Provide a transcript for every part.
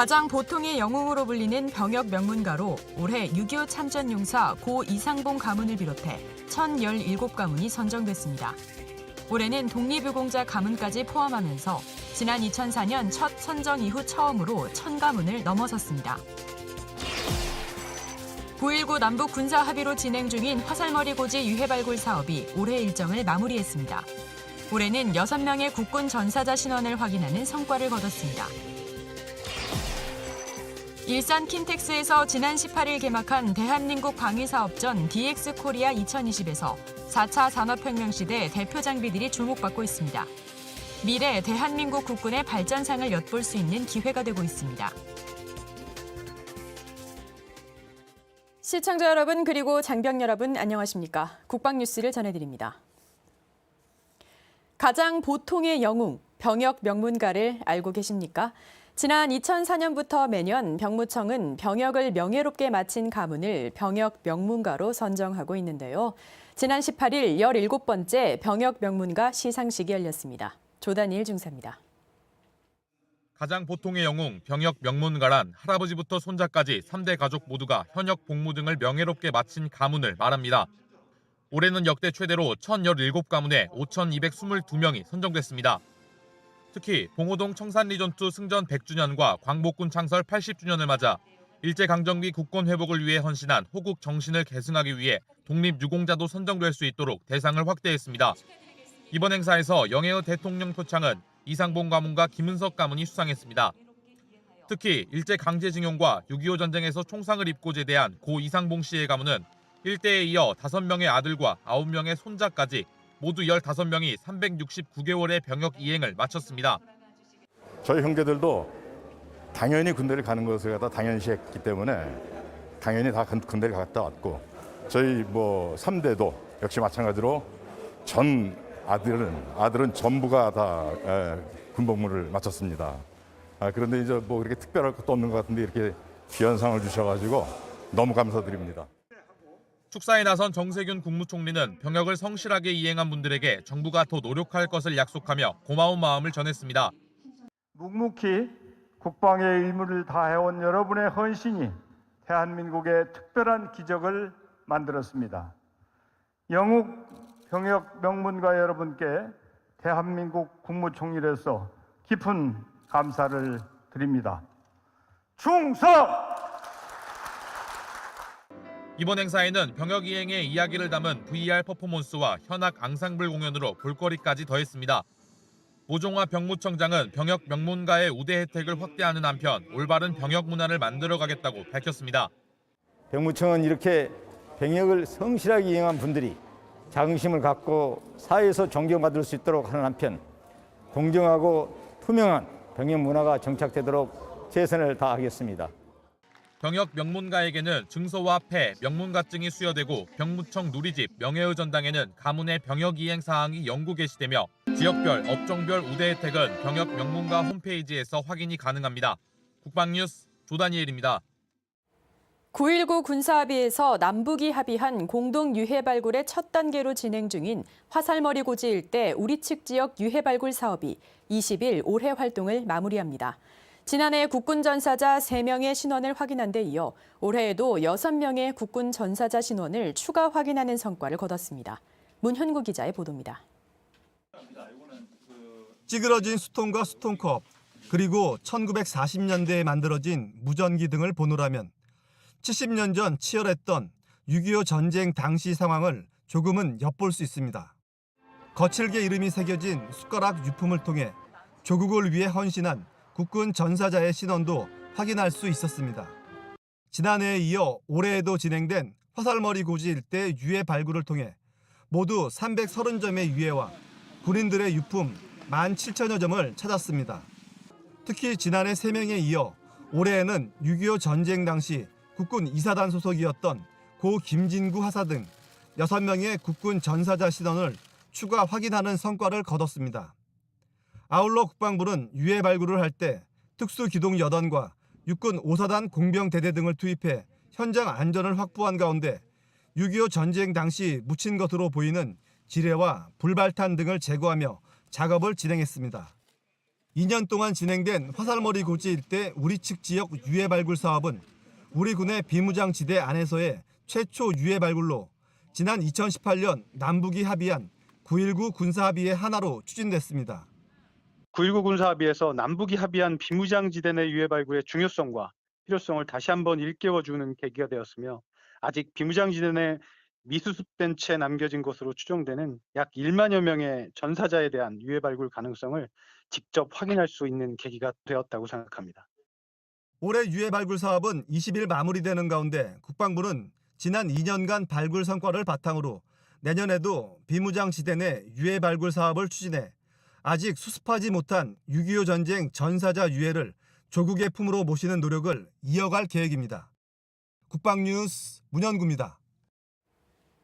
가장 보통의 영웅으로 불리는 병역 명문가로 올해 6.25 참전용사 고 이상봉 가문을 비롯해 1,017가문이 선정됐습니다. 올해는 독립유공자 가문까지 포함하면서 지난 2004년 첫 선정 이후 처음으로 1,000가문을 넘어섰습니다. 9.19 남북 군사 합의로 진행 중인 화살머리 고지 유해 발굴 사업이 올해 일정을 마무리했습니다. 올해는 6명의 국군 전사자 신원을 확인하는 성과를 거뒀습니다. 일산 킨텍스에서 지난 18일 개막한 대한민국 방위사업전 DX 코리아 2020에서 4차 산업혁명 시대 대표 장비들이 주목받고 있습니다. 미래 대한민국 국군의 발전상을 엿볼 수 있는 기회가 되고 있습니다. 시청자 여러분 그리고 장병 여러분 안녕하십니까? 국방 뉴스를 전해드립니다. 가장 보통의 영웅 병역 명문가를 알고 계십니까? 지난 2004년부터 매년 병무청은 병역을 명예롭게 마친 가문을 병역 명문가로 선정하고 있는데요. 지난 18일 17번째 병역 명문가 시상식이 열렸습니다. 조단일 중사입니다. 가장 보통의 영웅, 병역 명문가란 할아버지부터 손자까지 3대 가족 모두가 현역 복무 등을 명예롭게 마친 가문을 말합니다. 올해는 역대 최대로 1,017가문에 5,222명이 선정됐습니다. 특히 봉호동 청산리 전투 승전 100주년과 광복군 창설 80주년을 맞아 일제강점기 국권 회복을 위해 헌신한 호국 정신을 계승하기 위해 독립유공자도 선정될 수 있도록 대상을 확대했습니다. 이번 행사에서 영예의 대통령 표창은 이상봉 가문과 김은석 가문이 수상했습니다. 특히 일제 강제징용과 6.25 전쟁에서 총상을 입고 제대한 고 이상봉 씨의 가문은 일대에 이어 5명의 아들과 9명의 손자까지 모두 15명이 369개월의 병역 이행을 마쳤습니다. 저희 형제들도 당연히 군대를 가는 것을 갖다 당연시했기 때문에 당연히 다 군- 군대를 갔다 왔고 저희 뭐 3대도 역시 마찬가지로 전 아들은 아들은 전부가 다 에, 군복무를 마쳤습니다. 아, 그런데 이제 뭐 그렇게 특별할 것도 없는 것 같은데 이렇게 귀한 상을 주셔가지고 너무 감사드립니다. 축사에 나선 정세균 국무총리는 병역을 성실하게 이행한 분들에게 정부가 더 노력할 것을 약속하며 고마운 마음을 전했습니다. 묵묵히 국방의 의무를 다해온 여러분의 헌신이 대한민국의 특별한 기적을 만들었습니다. 영국 병역 명문가 여러분께 대한민국 국무총리로서 깊은 감사를 드립니다. 충성! 이번 행사에는 병역 이행의 이야기를 담은 VR 퍼포먼스와 현악 앙상블 공연으로 볼거리까지 더했습니다. 오종화 병무청장은 병역 명문가의 우대 혜택을 확대하는 한편 올바른 병역 문화를 만들어가겠다고 밝혔습니다. 병무청은 이렇게 병역을 성실하게 이행한 분들이 자긍심을 갖고 사회에서 존경받을 수 있도록 하는 한편 공정하고 투명한 병역 문화가 정착되도록 최선을 다하겠습니다. 병역 명문가에게는 증서와 폐, 명문가증이 수여되고 병무청 누리집, 명예의 전당에는 가문의 병역 이행 사항이 연구 게시되며 지역별, 업종별 우대 혜택은 병역 명문가 홈페이지에서 확인이 가능합니다. 국방뉴스 조다니엘입니다. 9.19 군사합의에서 남북이 합의한 공동 유해 발굴의 첫 단계로 진행 중인 화살머리 고지 일대 우리 측 지역 유해 발굴 사업이 20일 올해 활동을 마무리합니다. 지난해 국군 전사자 3명의 신원을 확인한 데 이어 올해에도 6명의 국군 전사자 신원을 추가 확인하는 성과를 거뒀습니다. 문현구 기자의 보도입니다. 찌그러진 수통과 수통컵, 그리고 1940년대에 만들어진 무전기 등을 보노라면 70년 전 치열했던 6.25 전쟁 당시 상황을 조금은 엿볼 수 있습니다. 거칠게 이름이 새겨진 숟가락 유품을 통해 조국을 위해 헌신한 국군 전사자의 신원도 확인할 수 있었습니다. 지난해에 이어 올해에도 진행된 화살머리 고지 일대 유해 발굴을 통해 모두 330점의 유해와 군인들의 유품 17,000여 점을 찾았습니다. 특히 지난해 3명에 이어 올해에는 6.25 전쟁 당시 국군 이사단 소속이었던 고 김진구 하사 등 6명의 국군 전사자 신원을 추가 확인하는 성과를 거뒀습니다. 아울러 국방부는 유해 발굴을 할 때 특수 기동 여단과 육군 5사단 공병 대대 등을 투입해 현장 안전을 확보한 가운데 6.25 전쟁 당시 묻힌 것으로 보이는 지뢰와 불발탄 등을 제거하며 작업을 진행했습니다. 2년 동안 진행된 화살머리 고지 일대 우리 측 지역 유해 발굴 사업은 우리 군의 비무장 지대 안에서의 최초 유해 발굴로 지난 2018년 남북이 합의한 9.19 군사 합의의 하나로 추진됐습니다. 9.19 군사합의에서 남북이 합의한 비무장지대 내 유해 발굴의 중요성과 필요성을 다시 한번 일깨워주는 계기가 되었으며 아직 비무장지대 내 미수습된 채 남겨진 것으로 추정되는 약 1만여 명의 전사자에 대한 유해 발굴 가능성을 직접 확인할 수 있는 계기가 되었다고 생각합니다. 올해 유해 발굴 사업은 20일 마무리되는 가운데 국방부는 지난 2년간 발굴 성과를 바탕으로 내년에도 비무장 지대 내 유해 발굴 사업을 추진해 아직 수습하지 못한 6.25 전쟁 전사자 유해를 조국의 품으로 모시는 노력을 이어갈 계획입니다. 국방뉴스 문현구입니다.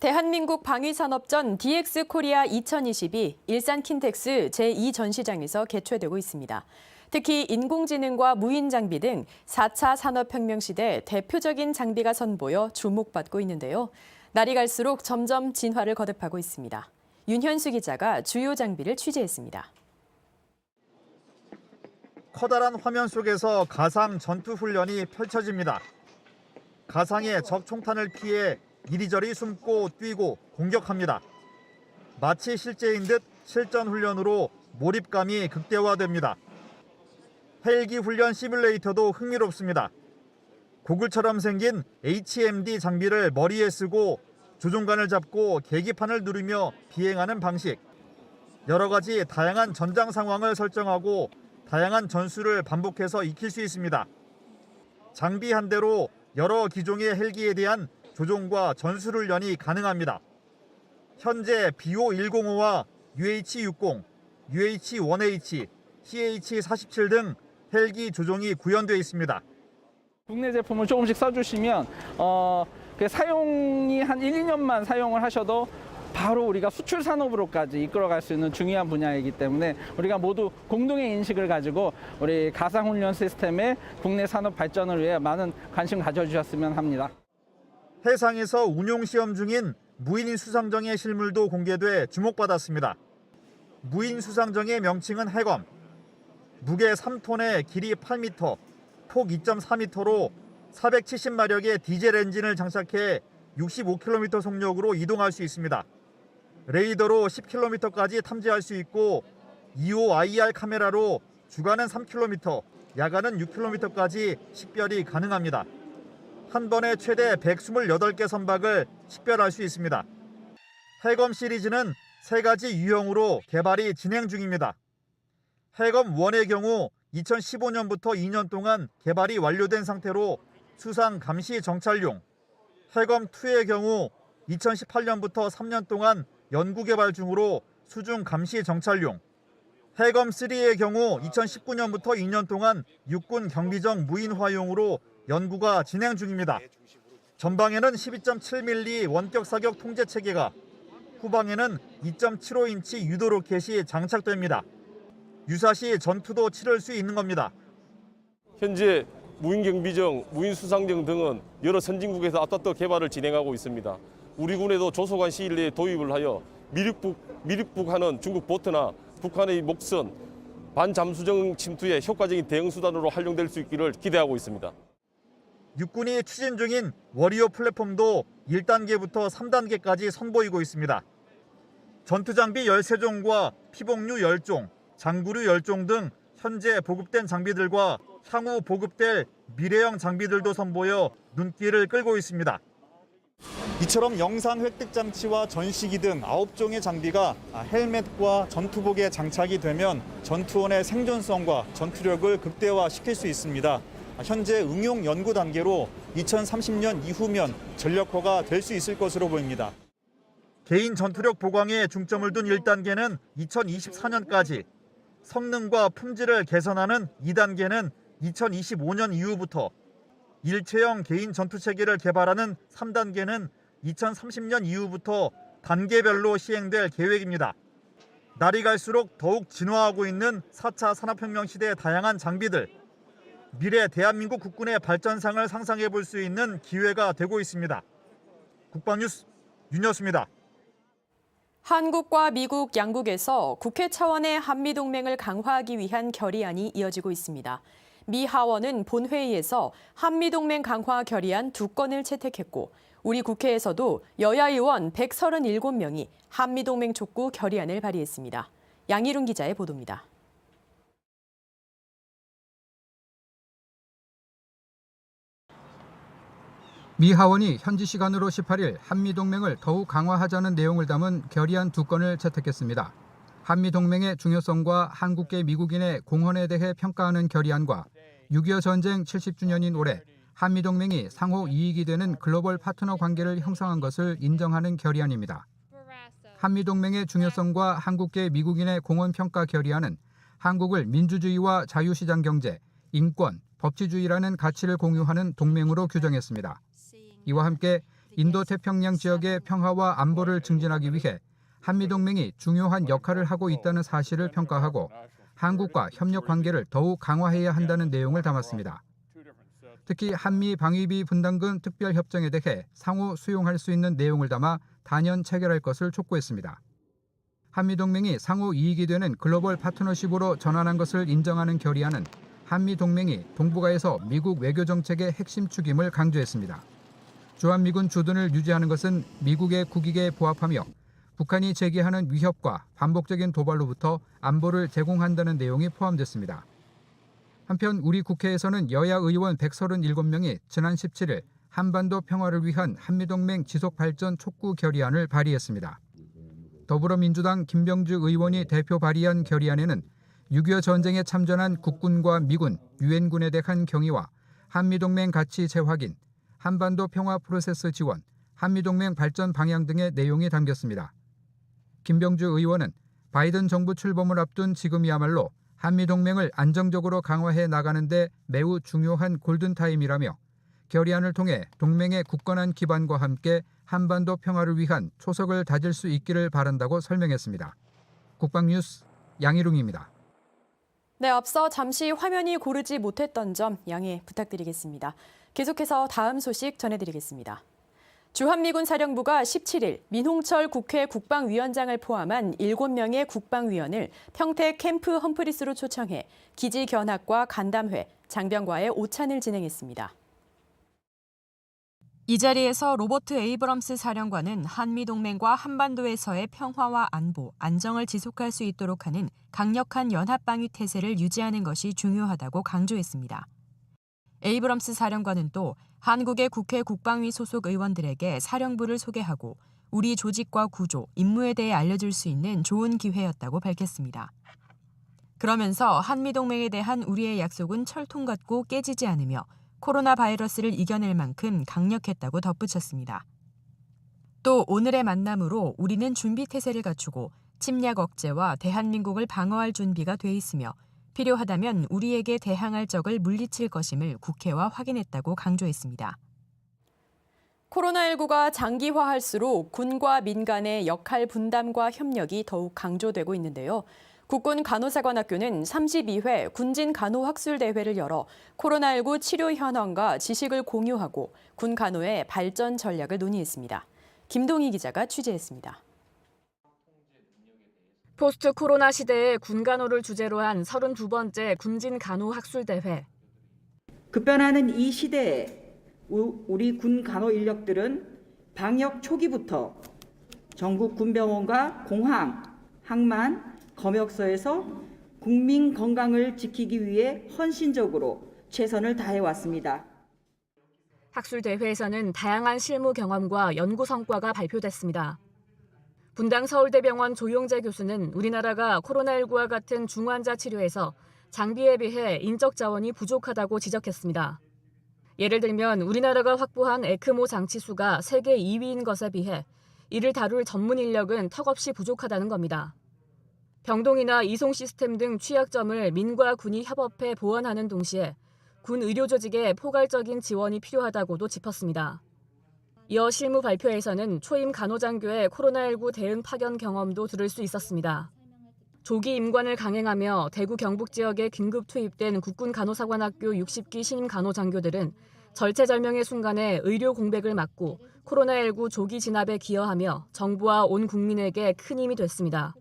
대한민국 방위산업전 DX 코리아 2022 일산 킨텍스 제2전시장에서 개최되고 있습니다. 특히 인공지능과 무인 장비 등 4차 산업혁명 시대 대표적인 장비가 선보여 주목받고 있는데요. 날이 갈수록 점점 진화를 거듭하고 있습니다. 윤현수 기자가 주요 장비를 취재했습니다. 커다란 화면 속에서 가상 전투 훈련이 펼쳐집니다. 가상의 적 총탄을 피해 이리저리 숨고 뛰고 공격합니다. 마치 실제인 듯 실전 훈련으로 몰입감이 극대화됩니다. 헬기 훈련 시뮬레이터도 흥미롭습니다. 고글처럼 생긴 HMD 장비를 머리에 쓰고 조종관을 잡고 계기판을 누르며 비행하는 방식. 여러 가지 다양한 전장 상황을 설정하고 다양한 전술을 반복해서 익힐 수 있습니다. 장비 한 대로 여러 기종의 헬기에 대한 조종과 전술 훈련이 가능합니다. 현재 BO-105와 UH-60, UH-1H, CH-47 등 헬기 조종이 구현되어 있습니다. 국내 제품을 조금씩 써주시면 어, 그 사용이 한 1, 2년만 사용을 하셔도 바로 우리가 수출 산업으로까지 이끌어갈 수 있는 중요한 분야이기 때문에 우리가 모두 공동의 인식을 가지고 우리 가상훈련 시스템의 국내 산업 발전을 위해 많은 관심 가져주셨으면 합니다. 해상에서 운용 시험 중인 무인 수상정의 실물도 공개돼 주목받았습니다. 무인 수상정의 명칭은 해검. 무게 3톤에 길이 8m, 폭 2.4m로 470마력의 디젤 엔진을 장착해 65km 속력으로 이동할 수 있습니다. 레이더로 10km까지 탐지할 수 있고 2호 IR 카메라로 주간은 3km, 야간은 6km까지 식별이 가능합니다. 한 번에 최대 128개 선박을 식별할 수 있습니다. 해검 시리즈는 세 가지 유형으로 개발이 진행 중입니다. 해검 1의 경우 2015년부터 2년 동안 개발이 완료된 상태로 수상 감시 정찰용, 해검 2의 경우 2018년부터 3년 동안 연구 개발 중으로 수중 감시 정찰용, 해검 3의 경우 2019년부터 2년 동안 육군 경비정 무인 화용으로 연구가 진행 중입니다. 전방에는 12.7mm 원격 사격 통제 체계가, 후방에는 2.75인치 유도 로켓이 장착됩니다. 유사시 전투도 치를 수 있는 겁니다. 현재 무인경비정, 무인수상정 등은 여러 선진국에서 앞다퉈 개발을 진행하고 있습니다. 우리 군에도 조속한 시일 내에 도입을 하여 미륵북, 미륵북하는 중국 보트나 북한의 목선, 반잠수정 침투에 효과적인 대응 수단으로 활용될 수 있기를 기대하고 있습니다. 육군이 추진 중인 워리어 플랫폼도 1단계부터 3단계까지 선보이고 있습니다. 전투 장비 13종과 피복류 10종, 장구류 10종 등 현재 보급된 장비들과 향후 보급될 미래형 장비들도 선보여 눈길을 끌고 있습니다. 이처럼 영상 획득 장치와 전시기 등 9종의 장비가 헬멧과 전투복에 장착이 되면 전투원의 생존성과 전투력을 극대화시킬 수 있습니다. 현재 응용 연구 단계로 2030년 이후면 전력화가 될 수 있을 것으로 보입니다. 개인 전투력 보강에 중점을 둔 1단계는 2024년까지, 성능과 품질을 개선하는 2단계는 2025년 이후부터, 일체형 개인 전투 체계를 개발하는 3단계는 2030년 이후부터 단계별로 시행될 계획입니다. 날이 갈수록 더욱 진화하고 있는 4차 산업혁명 시대의 다양한 장비들, 미래 대한민국 국군의 발전상을 상상해 볼 수 있는 기회가 되고 있습니다. 국방뉴스 윤여수입니다. 한국과 미국 양국에서 국회 차원의 한미동맹을 강화하기 위한 결의안이 이어지고 있습니다. 미 하원은 본회의에서 한미동맹 강화 결의안 두 건을 채택했고 우리 국회에서도 여야 의원 137명이 한미동맹 촉구 결의안을 발의했습니다. 양희룬 기자의 보도입니다. 미 하원이 현지 시간으로 18일 한미 동맹을 더욱 강화하자는 내용을 담은 결의안 두 건을 채택했습니다. 한미 동맹의 중요성과 한국계 미국인의 공헌에 대해 평가하는 결의안과 6.25 전쟁 70주년인 올해 한미 동맹이 상호 이익이 되는 글로벌 파트너 관계를 형성한 것을 인정하는 결의안입니다. 한미 동맹의 중요성과 한국계 미국인의 공헌 평가 결의안은 한국을 민주주의와 자유시장 경제, 인권, 법치주의라는 가치를 공유하는 동맹으로 규정했습니다. 이와 함께 인도 태평양 지역의 평화와 안보를 증진하기 위해 한미 동맹이 중요한 역할을 하고 있다는 사실을 평가하고 한국과 협력 관계를 더욱 강화해야 한다는 내용을 담았습니다. 특히 한미 방위비 분담금 특별 협정에 대해 상호 수용할 수 있는 내용을 담아 단연 체결할 것을 촉구했습니다. 한미 동맹이 상호 이익이 되는 글로벌 파트너십으로 전환한 것을 인정하는 결의안은 한미 동맹이 동북아에서 미국 외교 정책의 핵심 축임을 강조했습니다. 주한미군 주둔을 유지하는 것은 미국의 국익에 부합하며 북한이 제기하는 위협과 반복적인 도발로부터 안보를 제공한다는 내용이 포함됐습니다. 한편 우리 국회에서는 여야 의원 137명이 지난 17일 한반도 평화를 위한 한미동맹 지속발전 촉구 결의안을 발의했습니다. 더불어민주당 김병주 의원이 대표 발의한 결의안에는 6.25 전쟁에 참전한 국군과 미군, 유엔군에 대한 경의와 한미동맹 가치 재확인, 한반도 평화 프로세스 지원, 한미동맹 발전 방향 등의 내용이 담겼습니다. 김병주 의원은 바이든 정부 출범을 앞둔 지금이야말로 한미동맹을 안정적으로 강화해 나가는데 매우 중요한 골든타임이라며 결의안을 통해 동맹의 굳건한 기반과 함께 한반도 평화를 위한 초석을 다질 수 있기를 바란다고 설명했습니다. 국방뉴스 양희룽입니다. 네, 앞서 잠시 화면이 고르지 못했던 점 양해 부탁드리겠습니다. 계속해서 다음 소식 전해드리겠습니다. 주한미군 사령부가 17일 민홍철 국회 국방위원장을 포함한 7명의 국방위원을 평택 캠프 험프리스로 초청해 기지 견학과 간담회, 장병과의 오찬을 진행했습니다. 이 자리에서 로버트 에이브럼스 사령관은 한미동맹과 한반도에서의 평화와 안보, 안정을 지속할 수 있도록 하는 강력한 연합방위 태세를 유지하는 것이 중요하다고 강조했습니다. 에이브럼스 사령관은 또 한국의 국회 국방위 소속 의원들에게 사령부를 소개하고 우리 조직과 구조, 임무에 대해 알려줄 수 있는 좋은 기회였다고 밝혔습니다. 그러면서 한미동맹에 대한 우리의 약속은 철통 같고 깨지지 않으며 코로나 바이러스를 이겨낼 만큼 강력했다고 덧붙였습니다. 또 오늘의 만남으로 우리는 준비 태세를 갖추고 침략 억제와 대한민국을 방어할 준비가 돼 있으며 필요하다면 우리에게 대항할 적을 물리칠 것임을 국회와 확인했다고 강조했습니다. 코로나19가 장기화할수록 군과 민간의 역할 분담과 협력이 더욱 강조되고 있는데요. 국군 간호사관학교는 32회 군진 간호 학술 대회를 열어 코로나19 치료 현황과 지식을 공유하고 군 간호의 발전 전략을 논의했습니다. 김동희 기자가 취재했습니다. 포스트 코로나 시대의 군 간호를 주제로 한 32번째 군진 간호 학술 대회. 급변하는 이 시대에 우리 군 간호 인력들은 방역 초기부터 전국 군병원과 공항, 항만, 검역소에서 국민 건강을 지키기 위해 헌신적으로 최선을 다해 왔습니다. 학술 대회에서는 다양한 실무 경험과 연구 성과가 발표됐습니다. 분당 서울대병원 조용재 교수는 우리나라가 코로나19와 같은 중환자 치료에서 장비에 비해 인적 자원이 부족하다고 지적했습니다. 예를 들면 우리나라가 확보한 에크모 장치 수가 세계 2위인 것에 비해 이를 다룰 전문 인력은 턱없이 부족하다는 겁니다. 병동이나 이송 시스템 등 취약점을 민과 군이 협업해 보완하는 동시에 군 의료 조직에 포괄적인 지원이 필요하다고도 짚었습니다. 이어 실무 발표에서는 초임 간호장교의 코로나19 대응 파견 경험도 들을 수 있었습니다. 조기 임관을 강행하며 대구 경북 지역에 긴급 투입된 국군 간호사관학교 60기 신임 간호장교들은 절체절명의 순간에 의료 공백을 막고 코로나19 조기 진압에 기여하며 정부와 온 국민에게 큰 힘이 됐습니다.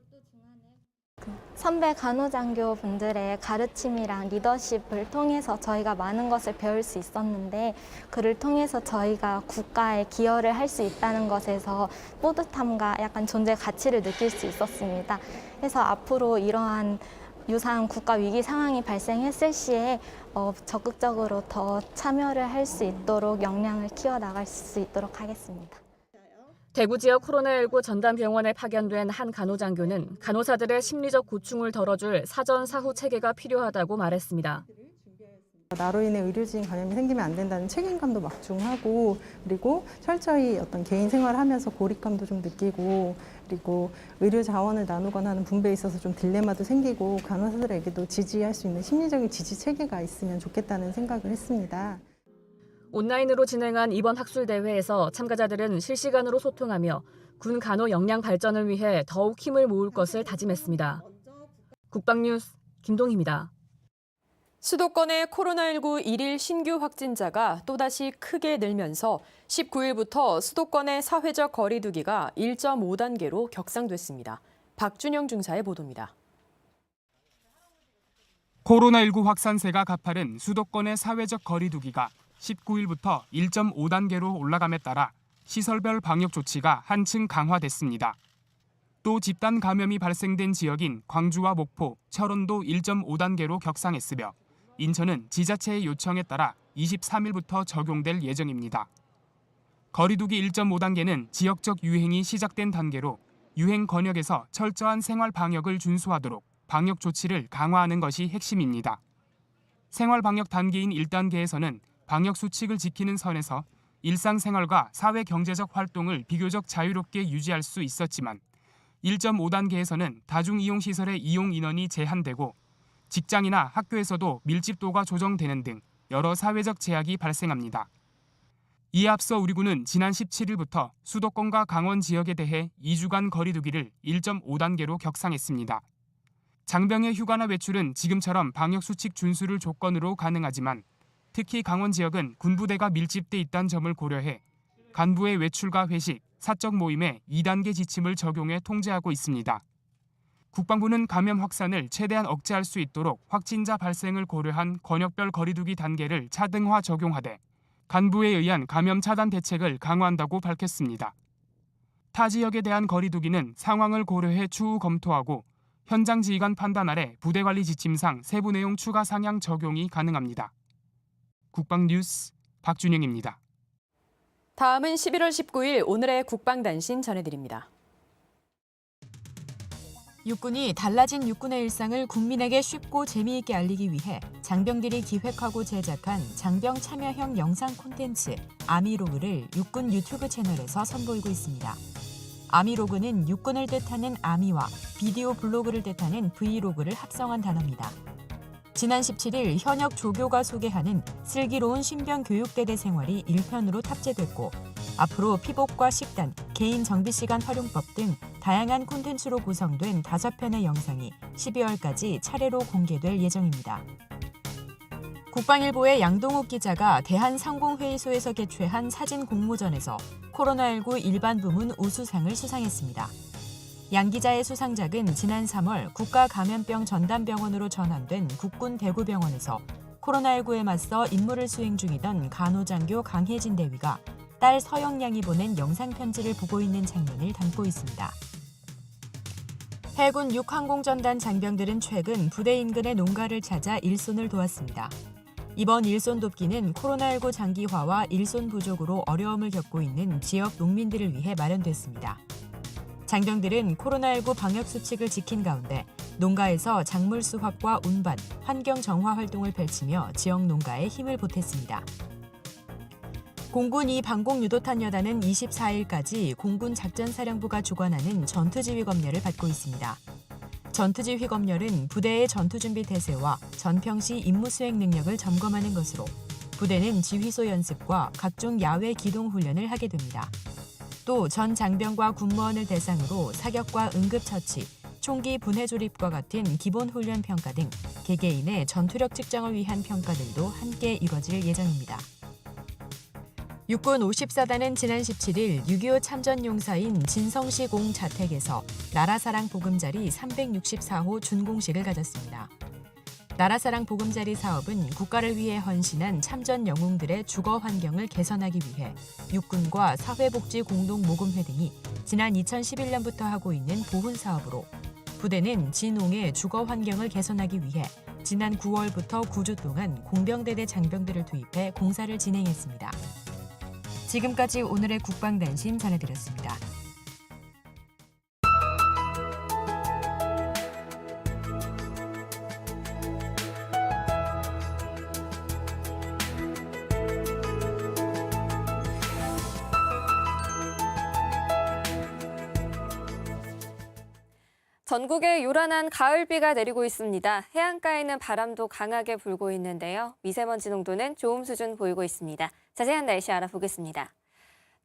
선배 간호장교 분들의 가르침이랑 리더십을 통해서 저희가 많은 것을 배울 수 있었는데 그를 통해서 저희가 국가에 기여를 할 수 있다는 것에서 뿌듯함과 약간 존재 가치를 느낄 수 있었습니다. 그래서 앞으로 이러한 유사한 국가 위기 상황이 발생했을 시에 어, 적극적으로 더 참여를 할 수 있도록 역량을 키워 나갈 수 있도록 하겠습니다. 대구 지역 코로나19 전담 병원에 파견된 한 간호장교는 간호사들의 심리적 고충을 덜어줄 사전 사후 체계가 필요하다고 말했습니다. 나로 인해 의료진 감염이 생기면 안 된다는 책임감도 막중하고 그리고 철저히 어떤 개인 생활을 하면서 고립감도 좀 느끼고 그리고 의료 자원을 나누거나 하는 분배에 있어서 좀 딜레마도 생기고 간호사들에게도 지지할 수 있는 심리적인 지지 체계가 있으면 좋겠다는 생각을 했습니다. 온라인으로 진행한 이번 학술 대회에서 참가자들은 실시간으로 소통하며 군 간호 역량 발전을 위해 더욱 힘을 모을 것을 다짐했습니다. 국방뉴스 김동희입니다. 수도권의 코로나19 일일 신규 확진자가 또다시 크게 늘면서 19일부터 수도권의 사회적 거리두기가 1.5단계로 격상됐습니다. 박준영 중사의 보도입니다. 코로나19 확산세가 가파른 수도권의 사회적 거리두기가 19일부터 1.5단계로 올라감에 따라 시설별 방역 조치가 한층 강화됐습니다. 또 집단 감염이 발생된 지역인 광주와 목포, 철원도 1.5단계로 격상했으며 인천은 지자체의 요청에 따라 23일부터 적용될 예정입니다. 거리두기 1.5단계는 지역적 유행이 시작된 단계로 유행 권역에서 철저한 생활 방역을 준수하도록 방역 조치를 강화하는 것이 핵심입니다. 생활 방역 단계인 1단계에서는 방역 수칙을 지키는 선에서 일상생활과 사회 경제적 활동을 비교적 자유롭게 유지할 수 있었지만 1.5단계에서는 다중 이용 시설의 이용 인원이 제한되고 직장이나 학교에서도 밀집도가 조정되는 등 여러 사회적 제약이 발생합니다. 이에 앞서 우리 군은 지난 17일부터 수도권과 강원 지역에 대해 2주간 거리두기를 1.5단계로 격상했습니다. 장병의 휴가나 외출은 지금처럼 방역 수칙 준수를 조건으로 가능하지만 특히 강원 지역은 군부대가 밀집돼 있다는 점을 고려해 간부의 외출과 회식, 사적 모임에 2단계 지침을 적용해 통제하고 있습니다. 국방부는 감염 확산을 최대한 억제할 수 있도록 확진자 발생을 고려한 권역별 거리두기 단계를 차등화 적용하되 간부에 의한 감염 차단 대책을 강화한다고 밝혔습니다. 타 지역에 대한 거리두기는 상황을 고려해 추후 검토하고 현장 지휘관 판단 아래 부대 관리 지침상 세부 내용 추가 상향 적용이 가능합니다. 국방뉴스 박준영입니다. 다음은 11월 19일 오늘의 국방단신 전해드립니다. 육군이 달라진 육군의 일상을 국민에게 쉽고 재미있게 알리기 위해 장병들이 기획하고 제작한 장병 참여형 영상 콘텐츠 아미로그를 육군 유튜브 채널에서 선보이고 있습니다. 아미로그는 육군을 뜻하는 아미와 비디오 블로그를 뜻하는 브이로그를 합성한 단어입니다. 지난 17일 현역 조교가 소개하는 슬기로운 신병 교육대대 생활이 1편으로 탑재됐고 앞으로 피복과 식단, 개인 정비 시간 활용법 등 다양한 콘텐츠로 구성된 5편의 영상이 12월까지 차례로 공개될 예정입니다. 국방일보의 양동욱 기자가 대한상공회의소에서 개최한 사진 공모전에서 코로나19 일반 부문 우수상을 수상했습니다. 양 기자의 수상작은 지난 3월 국가감염병 전담병원으로 전환된 국군 대구병원에서 코로나19에 맞서 임무를 수행 중이던 간호장교 강혜진 대위가 딸 서영양이 보낸 영상 편지를 보고 있는 장면을 담고 있습니다. 해군 6항공전단 장병들은 최근 부대 인근의 농가를 찾아 일손을 도왔습니다. 이번 일손 돕기는 코로나19 장기화와 일손 부족으로 어려움을 겪고 있는 지역 농민들을 위해 마련됐습니다. 장병들은 코로나19 방역 수칙을 지킨 가운데 농가에서 작물 수확과 운반, 환경 정화 활동을 펼치며 지역 농가에 힘을 보탰습니다. 공군 이 방공 유도탄 여단은 24일까지 공군 작전사령부가 주관하는 전투지휘 검열을 받고 있습니다. 전투지휘 검열은 부대의 전투준비 태세와 전평시 임무 수행 능력을 점검하는 것으로 부대는 지휘소 연습과 각종 야외 기동 훈련을 하게 됩니다. 또 전 장병과 군무원을 대상으로 사격과 응급처치, 총기 분해 조립과 같은 기본 훈련 평가 등 개개인의 전투력 측정을 위한 평가들도 함께 이뤄질 예정입니다. 육군 54단은 지난 17일 6.25 참전 용사인 진성시 공 자택에서 나라사랑 보금자리 364호 준공식을 가졌습니다. 나라사랑 보금자리 사업은 국가를 위해 헌신한 참전 영웅들의 주거 환경을 개선하기 위해 육군과 사회복지 공동 모금회 등이 지난 2011년부터 하고 있는 보훈 사업으로 부대는 진홍의 주거 환경을 개선하기 위해 지난 9월부터 9주 동안 공병대대 장병들을 투입해 공사를 진행했습니다. 지금까지 오늘의 국방단신 전해드렸습니다. 전국에 요란한 가을비가 내리고 있습니다. 해안가에는 바람도 강하게 불고 있는데요. 미세먼지 농도는 좋음 수준 보이고 있습니다. 자세한 날씨 알아보겠습니다.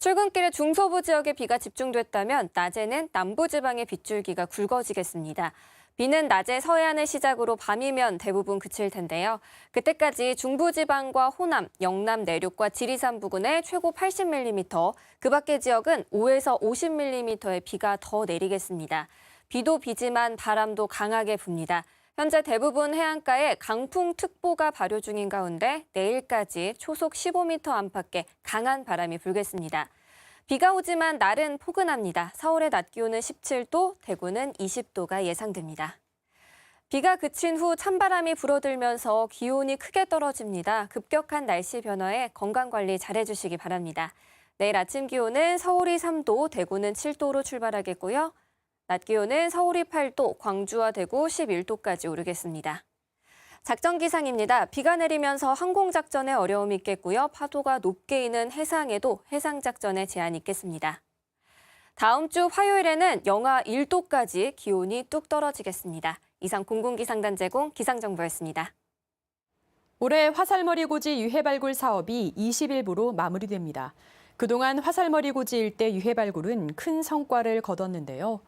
출근길에 중서부 지역에 비가 집중됐다면 낮에는 남부지방의 빗줄기가 굵어지겠습니다. 비는 낮에 서해안을 시작으로 밤이면 대부분 그칠 텐데요. 그때까지 중부지방과 호남, 영남 내륙과 지리산 부근에 최고 80mm, 그 밖의 지역은 5에서 50mm의 비가 더 내리겠습니다. 비도 비지만 바람도 강하게 붑니다. 현재 대부분 해안가에 강풍특보가 발효 중인 가운데 내일까지 초속 15m 안팎의 강한 바람이 불겠습니다. 비가 오지만 날은 포근합니다. 서울의 낮 기온은 17도, 대구는 20도가 예상됩니다. 비가 그친 후 찬바람이 불어들면서 기온이 크게 떨어집니다. 급격한 날씨 변화에 건강관리 잘해주시기 바랍니다. 내일 아침 기온은 서울이 3도, 대구는 7도로 출발하겠고요. 낮 기온은 서울이 8도, 광주와 대구 11도까지 오르겠습니다. 작전 기상입니다. 비가 내리면서 항공 작전에 어려움이 있겠고요. 파도가 높게 이는 해상에도 해상 작전에 제한이 있겠습니다. 다음 주 화요일에는 영하 1도까지 기온이 뚝 떨어지겠습니다. 이상 공군기상단 제공 기상정보였습니다. 올해 화살머리 고지 유해 발굴 사업이 20일부로 마무리됩니다. 그동안 화살머리 고지 일대 유해 발굴은 큰 성과를 거뒀는데요.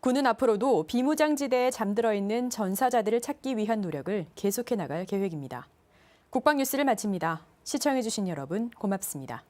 군은 앞으로도 비무장지대에 잠들어 있는 전사자들을 찾기 위한 노력을 계속해 나갈 계획입니다. 국방 뉴스를 마칩니다. 시청해주신 여러분 고맙습니다.